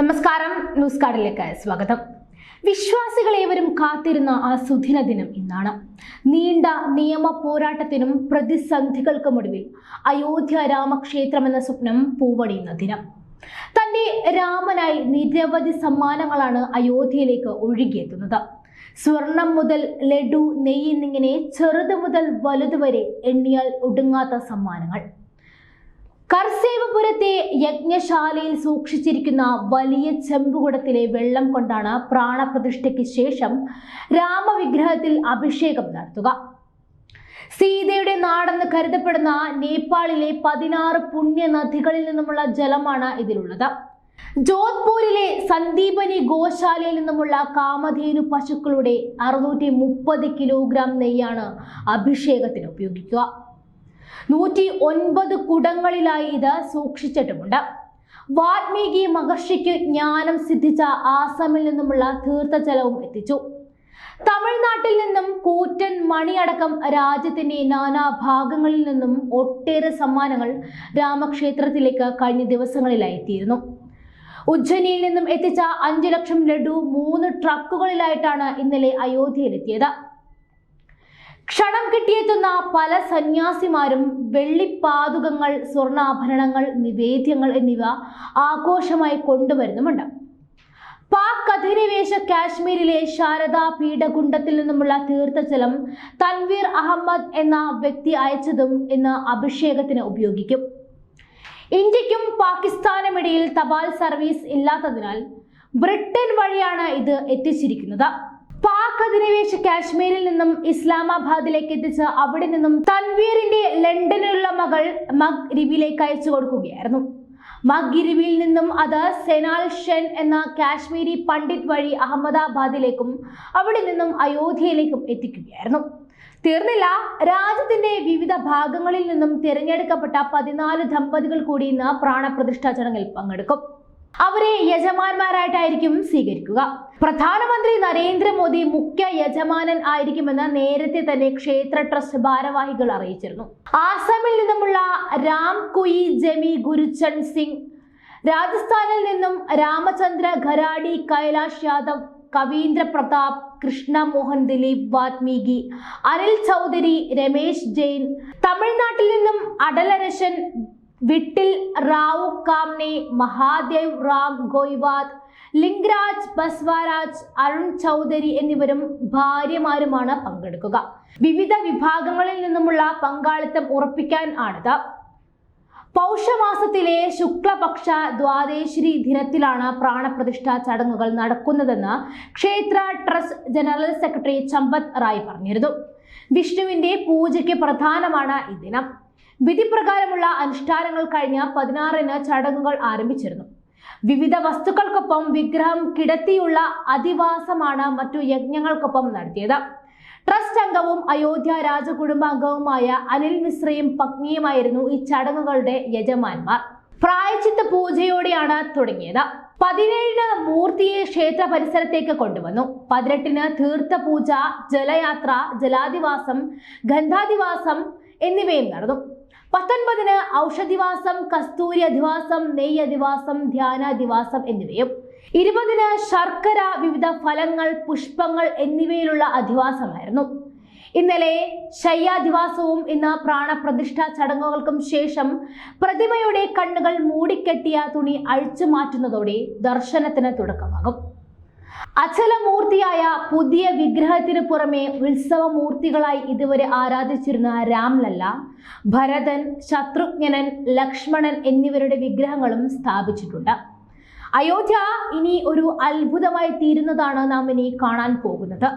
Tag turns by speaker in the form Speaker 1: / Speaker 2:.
Speaker 1: നമസ്കാരം. ന്യൂസ് കാർഡിലേക്ക് സ്വാഗതം. വിശ്വാസികളേവരും കാത്തിരുന്ന ആ സുദിന ദിനം ഇന്നാണ്. നീണ്ട നിയമ പോരാട്ടത്തിനും പ്രതിസന്ധികൾക്കുമൊടുവിൽ അയോധ്യ രാമക്ഷേത്രം എന്ന സ്വപ്നം പൂവണിയുന്ന ദിനം. തന്റെ രാമനായി നിരവധി സമ്മാനങ്ങളാണ് അയോധ്യയിലേക്ക് ഒഴുകിയെത്തുന്നത്. സ്വർണം മുതൽ ലഡു നെയ്യ് എന്നിങ്ങനെ ചെറുത് മുതൽ വലുത് വരെ എണ്ണിയാൽ ഒടുങ്ങാത്ത സമ്മാനങ്ങൾ. കർസേവപുരത്തെ യജ്ഞശാലയിൽ സൂക്ഷിച്ചിരിക്കുന്ന വലിയ ചെമ്പുകുടത്തിലെ വെള്ളം കൊണ്ടാണ് പ്രാണപ്രതിഷ്ഠയ്ക്ക് ശേഷം രാമവിഗ്രഹത്തിൽ അഭിഷേകം നടത്തുക. സീതയുടെ നാടെന്ന് കരുതപ്പെടുന്ന നേപ്പാളിലെ പതിനാറ് പുണ്യ നദികളിൽ നിന്നുമുള്ള ജലമാണ് ഇതിലുള്ളത്. ജോധ്പൂരിലെ സന്ദീപനി ഗോശാലയിൽ നിന്നുമുള്ള കാമധേനു പശുക്കളുടെ അറുന്നൂറ്റി മുപ്പത് കിലോഗ്രാം നെയ്യാണ് അഭിഷേകത്തിന് ഉപയോഗിക്കുക. നൂറ്റി ഒൻപത് കുടങ്ങളിലായി ഇത് സൂക്ഷിച്ചിട്ടുമുണ്ട്. വാൽമീകി മഹർഷിക്ക് ജ്ഞാനം സിദ്ധിച്ച ആസാമിൽ നിന്നുമുള്ള തീർത്ഥജലവും എത്തിച്ചു. തമിഴ്നാട്ടിൽ നിന്നും കൂറ്റൻ മണിയടക്കം രാജ്യത്തിന്റെ നാനാ ഭാഗങ്ങളിൽ നിന്നും ഒട്ടേറെ സമ്മാനങ്ങൾ രാമക്ഷേത്രത്തിലേക്ക് കഴിഞ്ഞ ദിവസങ്ങളിലായി എത്തിയിരുന്നു. ഉജ്ജയിനിയിൽ നിന്നും എത്തിച്ച അഞ്ചു ലക്ഷം ലഡു മൂന്ന് ട്രക്കുകളിലായിട്ടാണ് ഇന്നലെ അയോധ്യയിലെത്തിയത്. ക്ഷണം കിട്ടിയെത്തുന്ന പല സന്യാസിമാരും വെള്ളിപ്പാതുകങ്ങൾ സ്വർണാഭരണങ്ങൾ നിവേദ്യങ്ങൾ എന്നിവ ആഘോഷമായി കൊണ്ടുവരുന്നുമുണ്ട്. പാക് അധിനിവേശ കാശ്മീരിലെ ശാരദാ പീഠകുണ്ടത്തിൽ നിന്നുമുള്ള തീർത്ഥജലം തൻവീർ അഹമ്മദ് എന്ന വ്യക്തി അയച്ചതും ഇന്ന് അഭിഷേകത്തിന് ഉപയോഗിക്കും. ഇന്ത്യക്കും പാകിസ്ഥാനുമിടയിൽ തപാൽ സർവീസ് ഇല്ലാത്തതിനാൽ ബ്രിട്ടൻ വഴിയാണ് ഇത് എത്തിച്ചിരിക്കുന്നത്. പാക് അധിനിവേശ കാശ്മീരിൽ നിന്നും ഇസ്ലാമാബാദിലേക്ക് എത്തിച്ച് അവിടെ നിന്നും തൻവീറിന്റെ ലണ്ടനിലുള്ള മകൾ മഗ് റിവിലേക്ക് അയച്ചു കൊടുക്കുകയായിരുന്നു. മഗ് ഇരിവിയിൽ നിന്നും അത് സെനാൽ ഷെൻ എന്ന കാശ്മീരി പണ്ഡിറ്റ് വഴി അഹമ്മദാബാദിലേക്കും അവിടെ നിന്നും അയോധ്യയിലേക്കും എത്തിക്കുകയായിരുന്നു. തീർന്നില്ല രാജ്യത്തിന്റെ വിവിധ ഭാഗങ്ങളിൽ നിന്നും തിരഞ്ഞെടുക്കപ്പെട്ട പതിനാല് ദമ്പതികൾ കൂടി ഇന്ന് പ്രാണപ്രതിഷ്ഠാ ചടങ്ങിൽ പങ്കെടുക്കും. അവരെ യജമാന്മാരായിട്ടായിരിക്കും സ്വീകരിക്കുക. പ്രധാനമന്ത്രി നരേന്ദ്രമോദി മുഖ്യ യജമാനൻ ആയിരിക്കുമെന്ന് നേരത്തെ തന്നെ ക്ഷേത്ര ട്രസ്റ്റ് ഭാരവാഹികൾ അറിയിച്ചിരുന്നു. ആസാമിൽ നിന്നുമുള്ള രാം കുയി ജമി ഗുരുചൻ സിംഗ് രാജസ്ഥാനിൽ നിന്നും രാമചന്ദ്ര ഖരാഡി കൈലാഷ് യാദവ് കവീന്ദ്ര പ്രതാപ് കൃഷ്ണ മോഹൻ ദിലീപ് വാത്മീകി അനിൽ ചൗധരി രമേശ് ജെയിൻ തമിഴ്നാട്ടിൽ നിന്നും അടലരശൻ വിട്ടിൽ റാവു കാംനെ മഹാദേവ് റാം ഗോയ്വാദ് ലിംഗ്രാജ് ബസ്വാരാജ് അരുൺ ചൗധരി എന്നിവരും ഭാര്യമാരുമാണ് പങ്കെടുക്കുക. വിവിധ വിഭാഗങ്ങളിൽ നിന്നുമുള്ള പങ്കാളിത്തം ഉറപ്പിക്കാൻ ആണിത്. പൗഷമാസത്തിലെ ശുക്ലപക്ഷ ദ്വാദശിരി ദിനത്തിലാണ് പ്രാണപ്രതിഷ്ഠാ ചടങ്ങുകൾ നടക്കുന്നതെന്ന് ക്ഷേത്ര trust general secretary Champat Rai പറഞ്ഞിരുന്നു. വിഷ്ണുവിന്റെ പൂജയ്ക്ക് പ്രധാനമാണ് ഈ ദിനം. വിധിപ്രകാരമുള്ള അനുഷ്ഠാനങ്ങൾ കഴിഞ്ഞ പതിനാറിന് ചടങ്ങുകൾ ആരംഭിച്ചിരുന്നു. വിവിധ വസ്തുക്കൾക്കൊപ്പം വിഗ്രഹം കിടത്തിയുള്ള അധിവാസമാണ് മറ്റു യജ്ഞങ്ങൾക്കൊപ്പം നടത്തിയത്. ട്രസ്റ്റ് അംഗവും അയോധ്യ രാജകുടുംബാംഗവുമായ അനിൽ മിശ്രയും പത്നിയുമായിരുന്നു ഈ ചടങ്ങുകളുടെ യജമാന്മാർ. പ്രായച്ചിത്ത പൂജയോടെയാണ് തുടങ്ങിയത്. പതിനേഴിന് മൂർത്തിയെ ക്ഷേത്ര പരിസരത്തേക്ക് കൊണ്ടുവന്നു. പതിനെട്ടിന് തീർത്ഥ പൂജ ജലയാത്ര ജലാധിവാസം ഗന്ധാധിവാസം എന്നിവയും നടന്നു. പത്തൊൻപതിന് ഔഷധിവാസം കസ്തൂരി അധിവാസം നെയ്യ് അധിവാസം ധ്യാനാധിവാസം എന്നിവയും ഇരുപതിന് ശർക്കര വിവിധ ഫലങ്ങൾ പുഷ്പങ്ങൾ എന്നിവയിലുള്ള അധിവാസമായിരുന്നു. ഇന്നലെ ശയ്യാധിവാസവും ഇന്ന് പ്രാണപ്രതിഷ്ഠാ ചടങ്ങുകൾക്കും ശേഷം പ്രതിമയുടെ കണ്ണുകൾ മൂടിക്കെട്ടിയ തുണി അഴിച്ചു മാറ്റുന്നതോടെ ദർശനത്തിന് തുടക്കമാകും. അചലമൂർത്തിയായ പുതിയ വിഗ്രഹത്തിന് പുറമെ ഉത്സവമൂർത്തികളായി ഇതുവരെ ആരാധിച്ചിരുന്ന രാംലല്ല ഭരതൻ ശത്രുഘ്നൻ ലക്ഷ്മണൻ എന്നിവരുടെ വിഗ്രഹങ്ങളും സ്ഥാപിച്ചിട്ടുണ്ട്. അയോധ്യ ഇനി ഒരു അത്ഭുതമായി തീരുന്നതാണ് നാം ഇനി കാണാൻ പോകുന്നത്.